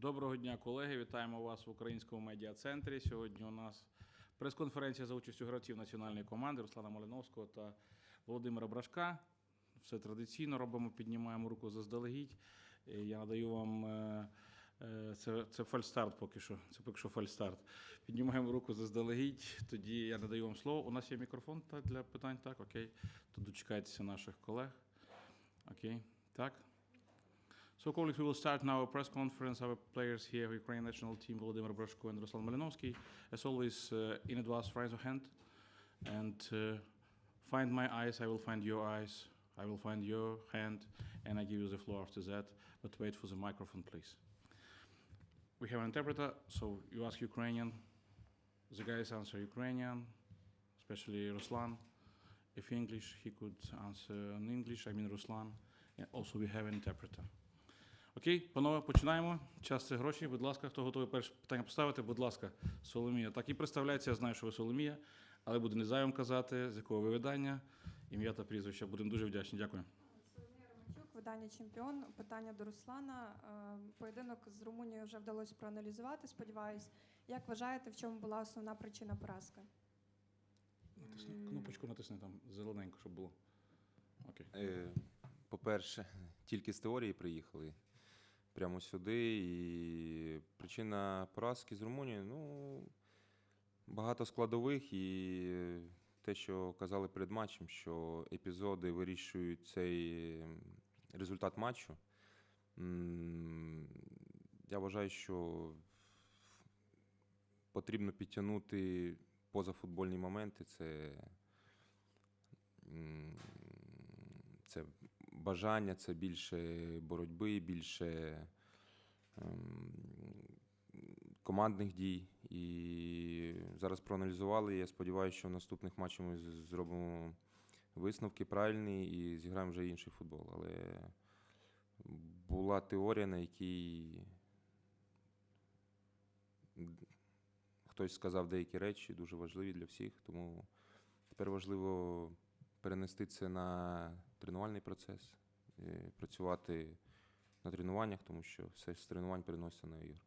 Доброго дня, колеги. Вітаємо вас в українському медіа-центрі. Сьогодні у нас прес-конференція за участю гравців національної команди Руслана Малиновського та Володимира Брашка. Все традиційно робимо, піднімаємо руку заздалегідь. Е, Я надаю вам е, е, це, це фальстарт поки що. Це поки що фальстарт. Піднімаємо руку заздалегідь. Тоді я надаю вам слово. У нас є мікрофон для питань. Так, окей. То дочекайтеся наших колег. Окей. Так. So, colleagues, we will start now a press conference. Our players here, Ukraine national team, Volodymyr Brashko and Ruslan Malinovsky. As always, uh, in advance, raise your hand and uh, find my eyes. I will find your eyes. I will find your hand, and I give you the floor after that. But wait for the microphone, please. We have an interpreter, so you ask Ukrainian. The guys answer Ukrainian, especially Ruslan. If English, he could answer in English. I mean Ruslan. And also, we have an interpreter. Окей, панове, починаємо. Час це гроші. Будь ласка, хто готовий перше питання поставити? Будь ласка, Соломія. Так і представляється, я знаю, що ви Соломія, але буду не зайвим казати, з якого ви видання, ім'я та прізвище. Будемо дуже вдячні. Дякую. Соломія Романчук, видання Чемпіон. Питання до Руслана. Е, Поєдинок з Румунією вже вдалося проаналізувати. Сподіваюсь, як вважаєте, в чому була основна причина поразки? Натисни кнопочку натисни там зелененько, щоб було. Окей. Е, По-перше, тільки з теорії приїхали прямо сюди. І причина поразки з Румунією, ну, багато складових, і те, що казали перед матчем, що епізоди вирішують цей результат матчу. Я вважаю, що потрібно підтягнути позафутбольні моменти. Це бажання, це більше боротьби, більше ем, командних дій. І зараз проаналізували. Я сподіваюся, що в наступних матчах ми зробимо висновки правильні і зіграємо вже інший футбол. Але була теорія, на якій хтось сказав деякі речі, дуже важливі для всіх. Тому тепер важливо перенести це на тренувальний процес, е, працювати на тренуваннях, тому що все з тренувань переноситься на ігри.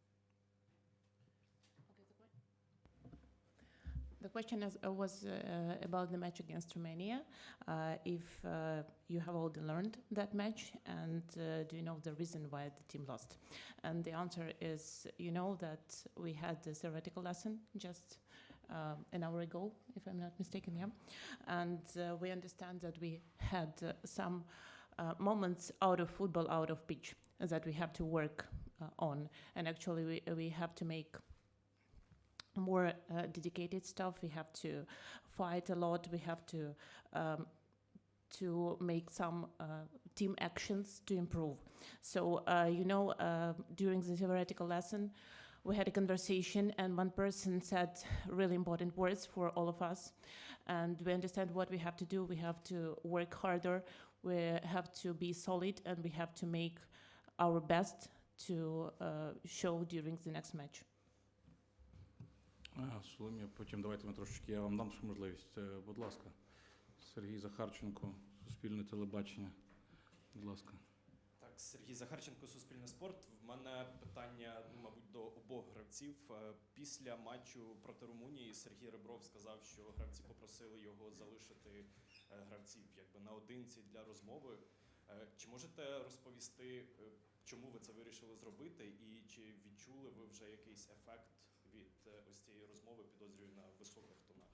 The question is, uh, was uh, about the match against Romania. Uh, if uh, you have already learned that match, and uh, do you know the reason why the team lost? And the answer is, you know that we had the theoretical lesson just um, an hour ago, if I'm not mistaken, yeah. And uh, we understand that we had uh, some uh, moments out of football, out of pitch, that we have to work uh, on. And actually, we, we have to make more uh, dedicated stuff. We have to fight a lot. We have to um, to make some uh, team actions to improve. So uh, you know, uh, during the theoretical lesson, we had a conversation, and one person said really important words for all of us, and we understand what we have to do. We have to work harder. We have to be solid, and we have to make our best to uh, show during the next match. А, Соломія, потім давайте ми трошечки, я вам дам ще можливість. Е, Будь ласка, Сергій Захарченко, Суспільне телебачення. Будь ласка. Так, Сергій Захарченко, Суспільне спорт. В мене питання, ну, мабуть, до обох гравців. Е, Після матчу проти Румунії Сергій Ребров сказав, що гравці попросили його залишити е, гравців якби наодинці для розмови. Е, Чи можете розповісти, чому ви це вирішили зробити, і чи відчули ви вже якийсь ефект від ось цієї розмови, підозрюю на високих тонах?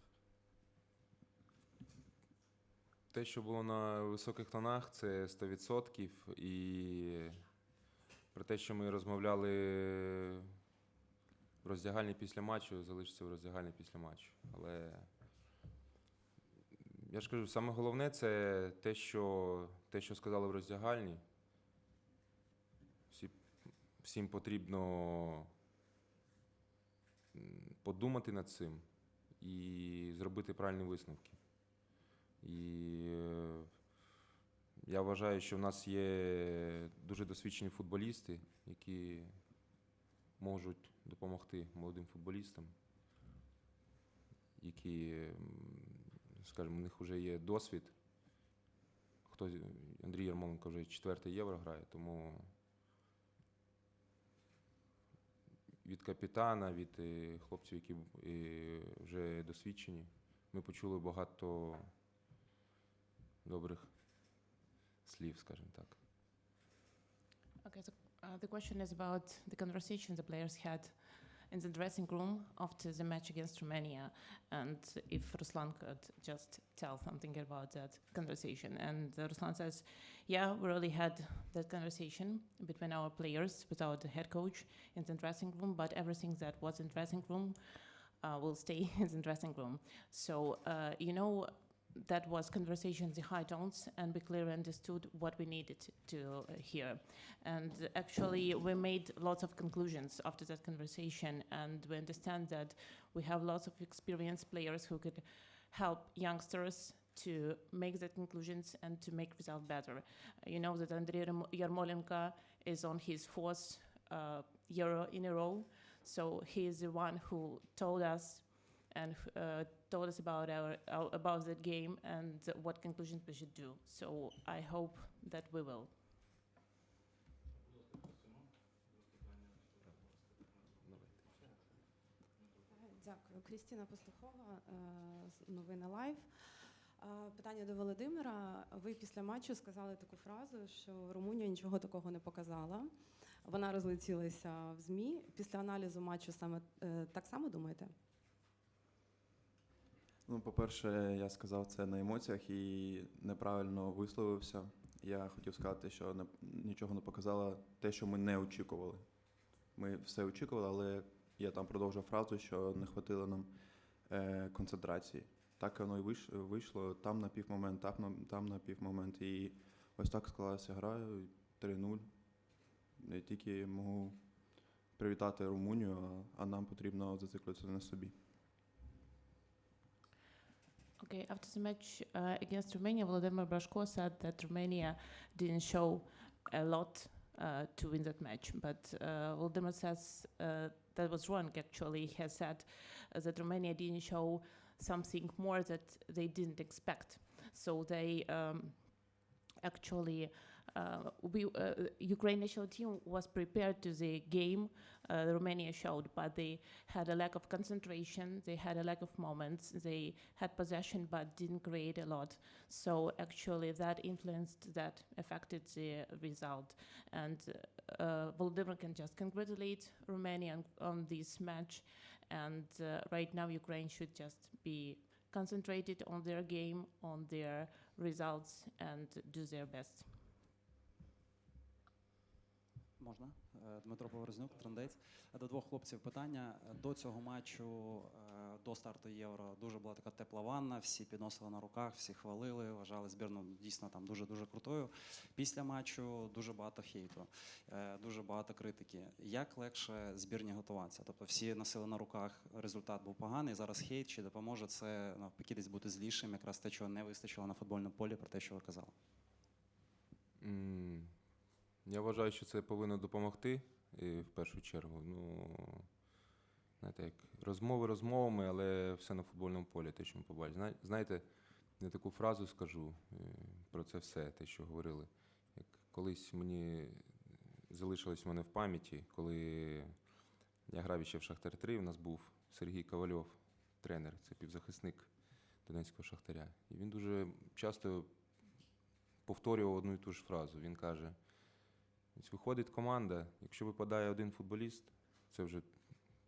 Те, що було на високих тонах, це 100%. І про те, що ми розмовляли в роздягальні після матчу, залишиться в роздягальні після матчу. Але я ж кажу, саме головне це те, що, те, що сказали в роздягальні. Всі, всім потрібно подумати над цим і зробити правильні висновки. І е, я вважаю, що в нас є дуже досвідчені футболісти, які можуть допомогти молодим футболістам, які, скажімо, у них вже є досвід. Хто, Андрій Ярмоленко вже четверте євро грає, тому від капітана, від е, хлопців, які е, вже досвідчені. Ми почули багато добрих слів, скажімо так. Okay, so uh, the question is about the conversation the players had in the dressing room after the match against Romania, and if Ruslan could just tell something about that conversation. And uh, Ruslan says, "Yeah, we really had that conversation between our players without the head coach in the dressing room, but everything that was in dressing room uh, will stay in the dressing room. So uh, you know." that was conversations in high tones, and we clearly understood what we needed to hear. And actually, we made lots of conclusions after that conversation, and we understand that we have lots of experienced players who could help youngsters to make the conclusions and to make result better. You know that Andrei Yarmo- Yarmolenko is on his fourth uh, year in a row, so he is the one who told us and uh, told us about our, about that game and what conclusions we should do. So I hope that we will. Дякую. Крістіна Пастухова, е, новини Лайв. Е, Питання до Володимира. Ви після матчу сказали таку фразу, що Румунія нічого такого не показала. Вона розлетілася в ЗМІ. Після аналізу матчу саме е, так само думаєте? Ну, по-перше, я сказав це на емоціях і неправильно висловився. Я хотів сказати, що не, нічого не показало те, що ми не очікували. Ми все очікували, але я там продовжив фразу, що не хватило нам е, концентрації. Так воно і вийш- вийшло. Там на півмомент, там на, там на півмомент. І ось так склалася гра 3-0. Я тільки можу привітати Румунію, а, нам потрібно зациклитися на собі. Okay, after the match uh, against Romania, Vladimir Brashko said that Romania didn't show a lot uh, to win that match. But uh, Volodymyr says uh, that was wrong, actually. He has said uh, that Romania didn't show something more that they didn't expect. So they um, actually, uh, we, uh, Ukraine national team was prepared to the game uh, Romania showed, but they had a lack of concentration, they had a lack of moments, they had possession but didn't create a lot. So actually, that influenced, that affected the result. And uh, Volodymyr can just congratulate Romania on, on this match. And uh, right now, Ukraine should just be concentrated on their game, on their results, and do their best. Можна? Е, Дмитро Поворознюк, трендець. До двох хлопців питання. До цього матчу, е, до старту євро, дуже була така тепла ванна, всі підносили на руках, всі хвалили, вважали збірну дійсно там дуже-дуже крутою. Після матчу дуже багато хейту, е, дуже багато критики. Як легше збірні готуватися? Тобто всі носили на руках, результат був поганий, зараз хейт, чи допоможе це навпаки десь бути злішим, якраз те, чого не вистачило на футбольному полі, про те, що ви казали? М, Я вважаю, що це повинно допомогти е, в першу чергу. Ну, знаєте, як розмови розмовами, але все на футбольному полі, те, що ми побачили. Знаєте, я таку фразу скажу е, про це все, те, що говорили. Як колись мені залишилось в мене в пам'яті, коли я грав ще в Шахтар 3, у нас був Сергій Ковальов, тренер, це півзахисник Донецького Шахтаря. І він дуже часто повторював одну і ту ж фразу. Він каже: ось виходить команда, якщо випадає один футболіст, це вже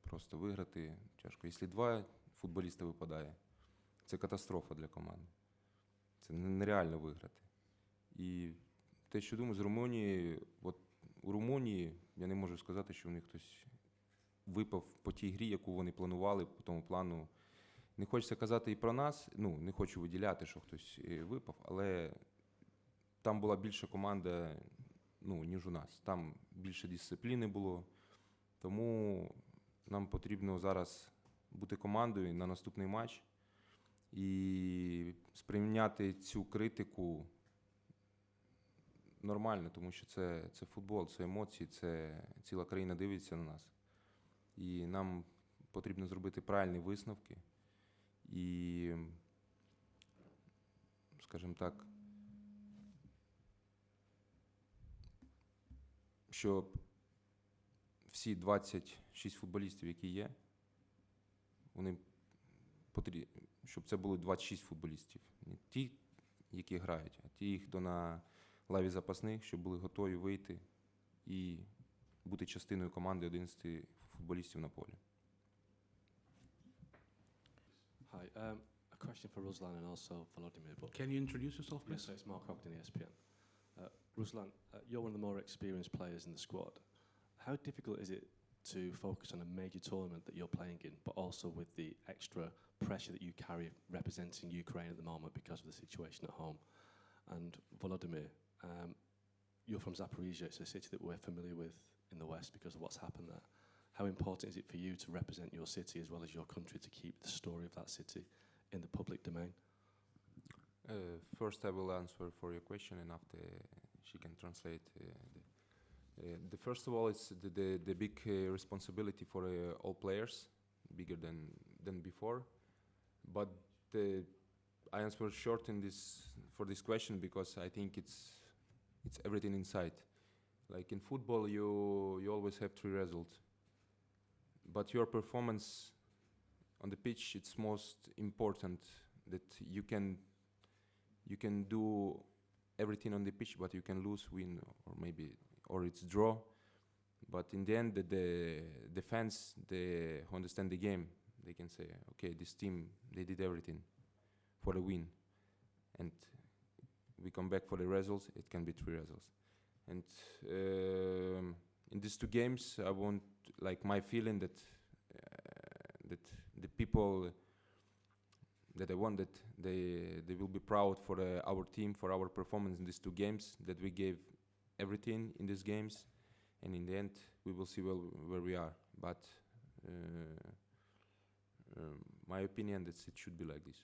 просто виграти тяжко. Якщо два футболіста випадає, це катастрофа для команди. Це нереально виграти. І те, що думаю, з Румунії, от у Румунії я не можу сказати, що в них хтось випав по тій грі, яку вони планували, по тому плану. Не хочеться казати і про нас, ну, не хочу виділяти, що хтось е, випав, але там була більша команда, ну, ніж у нас. Там більше дисципліни було. Тому нам потрібно зараз бути командою на наступний матч і сприйняти цю критику нормально, тому що це, це футбол, це емоції, це ціла країна дивиться на нас. І нам потрібно зробити правильні висновки і, скажімо так, щоб всі 26 футболістів, які є, вони потрібні, щоб це були 26 футболістів. Не ті, які грають, а ті, хто на лаві запасних, щоб були готові вийти і бути частиною команди 11 футболістів на полі. Hi, um, a question for Ruslan and also Volodymyr. Can you introduce yourself, please? so it's Mark Ogden, ESPN. Ruslan, uh, you're one of the more experienced players in the squad. How difficult is it to focus on a major tournament that you're playing in, but also with the extra pressure that you carry representing Ukraine at the moment because of the situation at home? And Volodymyr, um, you're from Zaporizhia. It's a city that we're familiar with in the West because of what's happened there. How important is it for you to represent your city as well as your country to keep the story of that city in the public domain? Uh, first, I will answer for your question, and after she can translate. Uh, the, uh, the first of all, it's the the, the big uh, responsibility for all players, bigger than than before. But uh, I answer short in this for this question because I think it's it's everything inside. Like in football, you you always have three results, but your performance on the pitch it's most important that you can you can do everything on the pitch, but you can lose, win, or maybe or it's draw. But in the end, the, the the fans they understand the game. They can say, okay, this team they did everything for the win, and we come back for the results. It can be three results, and um, in these two games, I want like my feeling that uh, that the people that I want that they they will be proud for uh, our team for our performance in these two games that we gave everything in these games. And in the end we will see where, where we are. But uh, um, my opinion that it should be like this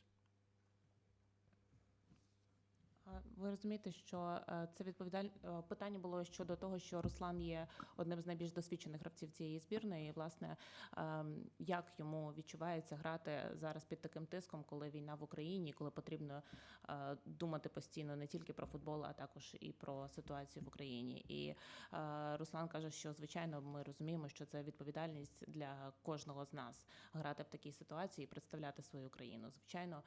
Ви розумієте, що е, це відповідаль... е, питання було щодо того, що Руслан є одним з найбільш досвідчених гравців цієї збірної. І, власне, ем, як йому відчувається грати зараз під таким тиском, коли війна в Україні, коли потрібно е, думати постійно не тільки про футбол, а також і про ситуацію в Україні. І е, Руслан каже, що звичайно ми розуміємо, що це відповідальність для кожного з нас грати в такій ситуації і представляти свою країну. Звичайно.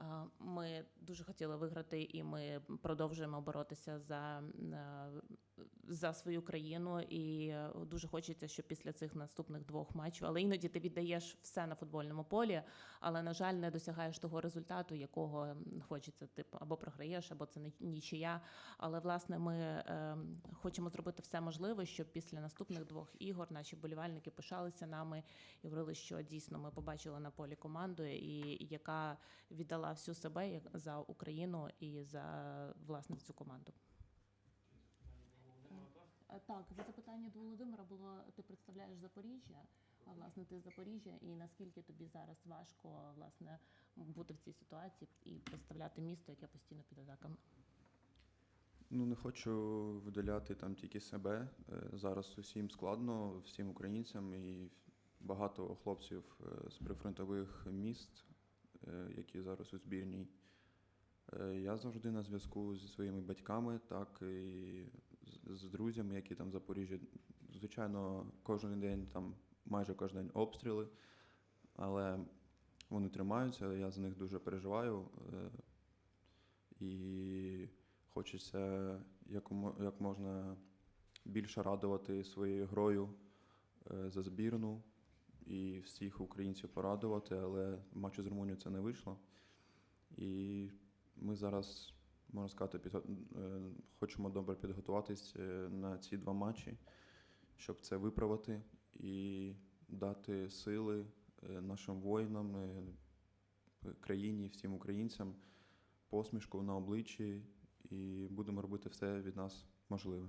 Е, Ми дуже хотіли виграти, і ми продовжуємо боротися за, е, за свою країну. І е, дуже хочеться, щоб після цих наступних двох матчів, але іноді ти віддаєш все на футбольному полі, але на жаль, не досягаєш того результату, якого хочеться. Типу або програєш, або це нічия. Але власне ми хочемо зробити все можливе, щоб після наступних двох ігор наші вболівальники пишалися нами і говорили, що дійсно ми побачили на полі команду, і яка віддала всю себе за Україну і за власне цю команду. Е, Так, запитання до Володимира було: ти представляєш Запоріжжя? А власне ти з Запоріжжя, і наскільки тобі зараз важко власне бути в цій ситуації і представляти місто, яке постійно під атаками? Ну, не хочу виділяти там тільки себе. Е, Зараз усім складно, всім українцям і багато хлопців е, з прифронтових міст, які зараз у збірній. Е, Я завжди на зв'язку зі своїми батьками, так і з- друзями, які там в Запоріжжі. Звичайно, кожен день там майже кожен день обстріли, але вони тримаються, я за них дуже переживаю. е, І хочеться як можна більше радувати своєю грою е, за збірну і всіх українців порадувати, але в матчі з Румунією це не вийшло. І ми зараз, можна сказати, підго- е, хочемо добре підготуватись е, на ці два матчі, щоб це виправити і дати сили е, нашим воїнам, країні, всім українцям посмішку на обличчі і будемо робити все від нас можливе.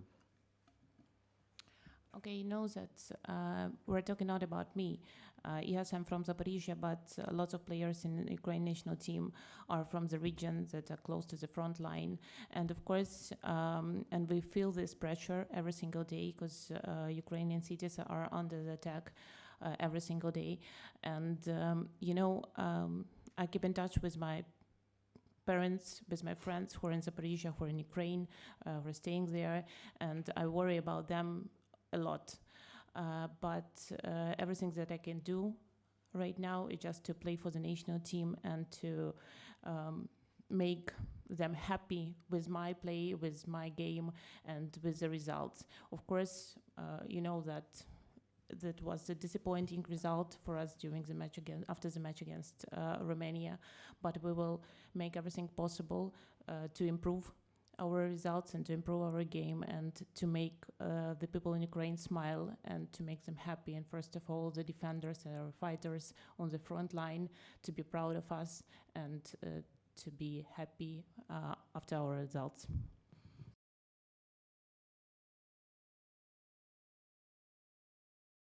Okay, you know that uh, we're talking not about me. Uh, yes, I'm from Zaporizhia, but uh, lots of players in the Ukraine national team are from the region that are close to the front line. And of course, um, and we feel this pressure every single day because uh, Ukrainian cities are under the attack uh, every single day. And, um, you know, um, I keep in touch with my parents, with my friends who are in Zaporizhia, who are in Ukraine, uh, who are staying there, and I worry about them a lot. Uh, but uh, everything that I can do right now is just to play for the national team and to um, make them happy with my play, with my game, and with the results. Of course, uh, you know that that was a disappointing result for us during the match again after the match against uh, Romania, but we will make everything possible uh, to improve our results and to improve our game and to make uh, the people in Ukraine smile and to make them happy. And first of all, the defenders and our fighters on the front line to be proud of us and uh, to be happy uh, after our results.